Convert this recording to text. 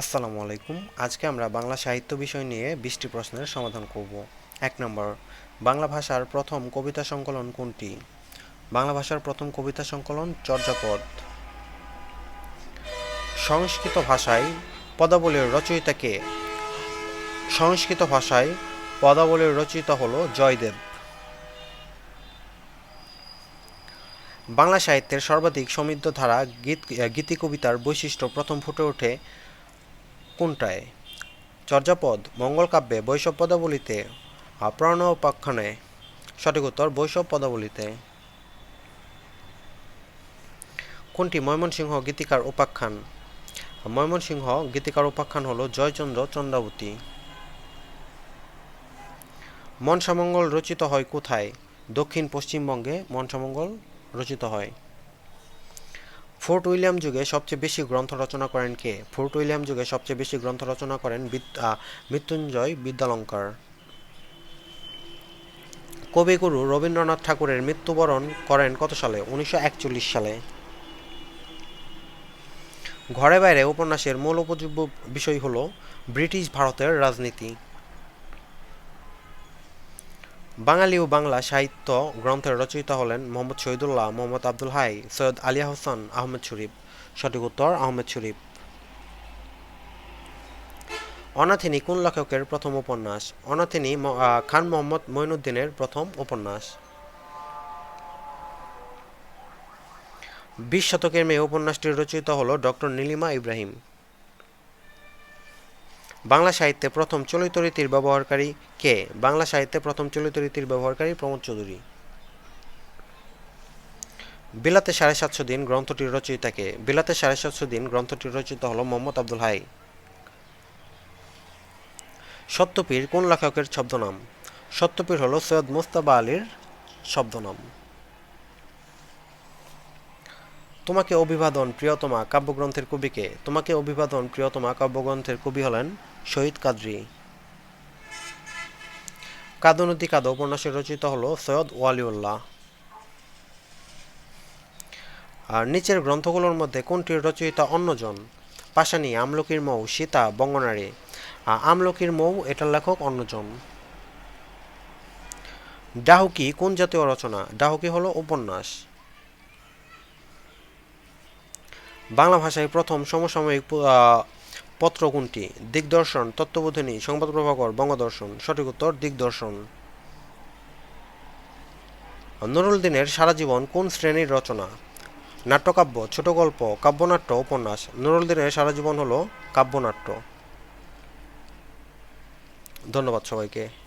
আসসালামু আলাইকুম। আজকে আমরা বাংলা সাহিত্য বিষয় নিয়ে বিশটি প্রশ্নের সমাধান করব। এক নম্বর, বাংলা ভাষার প্রথম কবিতা সংকলন কোনটি? বাংলা ভাষার প্রথম কবিতা সংকলন চর্যাপদ। সংস্কৃত ভাষায় পদাবলীর রচয়িতা কে? সংস্কৃত ভাষায় পদাবলীর রচয়িতা হল জয়দেব। বাংলা সাহিত্যের সর্বাধিক সমৃদ্ধ ধারা গীত গীতি কবিতার বৈশিষ্ট্য প্রথম ফুটে ওঠে কোনটায়? চর্যাপদ, মঙ্গল কাব্যে বৈশব পদাবলিতে প্রণয়োপাখ্যানে সঠিক উত্তর বৈষব পদাবলিতে। কোনটি? ময়মনসিংহ গীতিকার উপাখ্যান। ময়মনসিংহ গীতিকার উপাখ্যান হল জয়চন্দ্র চন্দ্রাবতী। মনসামঙ্গল রচিত হয় কোথায়? দক্ষিণ পশ্চিমবঙ্গে মনসামঙ্গল রচিত হয়। ফোর্ট উইলিয়াম যুগে সবচেয়ে বেশি গ্রন্থ রচনা করেন কে? ফোর্ট উইলিয়াম যুগে সবচেয়ে বেশি গ্রন্থ রচনা করেন মৃত্যুঞ্জয় বিদ্যালঙ্কার। কবিগুরু রবীন্দ্রনাথ ঠাকুরের মৃত্যুবরণ করেন কত সালে? উনিশশো একচল্লিশ সালে। ঘরে বাইরে উপন্যাসের মূল উপযোগ্য বিষয় হল ব্রিটিশ ভারতের রাজনীতি। বাঙালি ও বাংলা সাহিত্য গ্রন্থের রচয়িতা হলেন মোহাম্মদ শহীদুল্লাহ, মোহাম্মদ আব্দুল হাই, সৈয়দ আলিয়া হোসেন আহমেদ শরীফ। সঠিক উত্তর, আহমেদ শরীফ। অনাথিনী কোন লেখকের প্রথম উপন্যাস? অনাথিনী খান মোহাম্মদ মঈনুদ্দিনের প্রথম উপন্যাস। বিশ শতকের মেয়ে উপন্যাসটির রচয়িতা হল ডক্টর নীলিমা ইব্রাহিম। বাংলা সাহিত্যে প্রথম চলিত রীতির ব্যবহারকারী কে? বাংলা সাহিত্যে প্রথম চলিত রীতির ব্যবহারকারী প্রমোদ চৌধুরী। বিলাতে সাড়ে সাতশো দিন গ্রন্থটির রচয়িতা কে বিলাতে সাড়ে সাতশো দিন গ্রন্থটির রচিত হল মোহাম্মদ আব্দুল হাই। সত্যপীর কোন লেখকের ছদ্মনাম? সত্যপীর হল সৈয়দ মুস্তাবা আলীর শব্দনাম তোমাকে অভিবাদন, প্রিয়তমা কাব্যগ্রন্থের কবিকে, তোমাকে অভিবাদন, প্রিয়তমা কাব্যগ্রন্থের কবি হলেন শহীদ কাদরি। কাদনদী কাদ উপন্যাসের রচিত হল সৈয়দ ওয়ালিউল্লাহ। আর নিচের গ্রন্থগুলোর মধ্যে কোনটির রচয়িতা অন্যজন? পাশানি, আমলকির মৌ, সীতা, বঙ্গনারী। আমলকির মৌ, এটার লেখক অন্যজন। ডাহুকি কোন জাতীয় রচনা? ডাহুকি হলো উপন্যাস? বাংলা ভাষায় প্রথম সমসাময়িক পত্র কোনটি? দিগদর্শন, তত্ত্ববোধিনী, সংবাদ প্রভাকর, বঙ্গদর্শন, সঠিক উত্তর দিগদর্শন। নুরুল দিনের সারা জীবন কোন শ্রেণির রচনা? নাট্যকাব্য, ছোট গল্প, কাব্যনাট্য, উপন্যাস। নুরুল দিনের সারা জীবন হলো কাব্যনাট্য। ধন্যবাদ সবাইকে।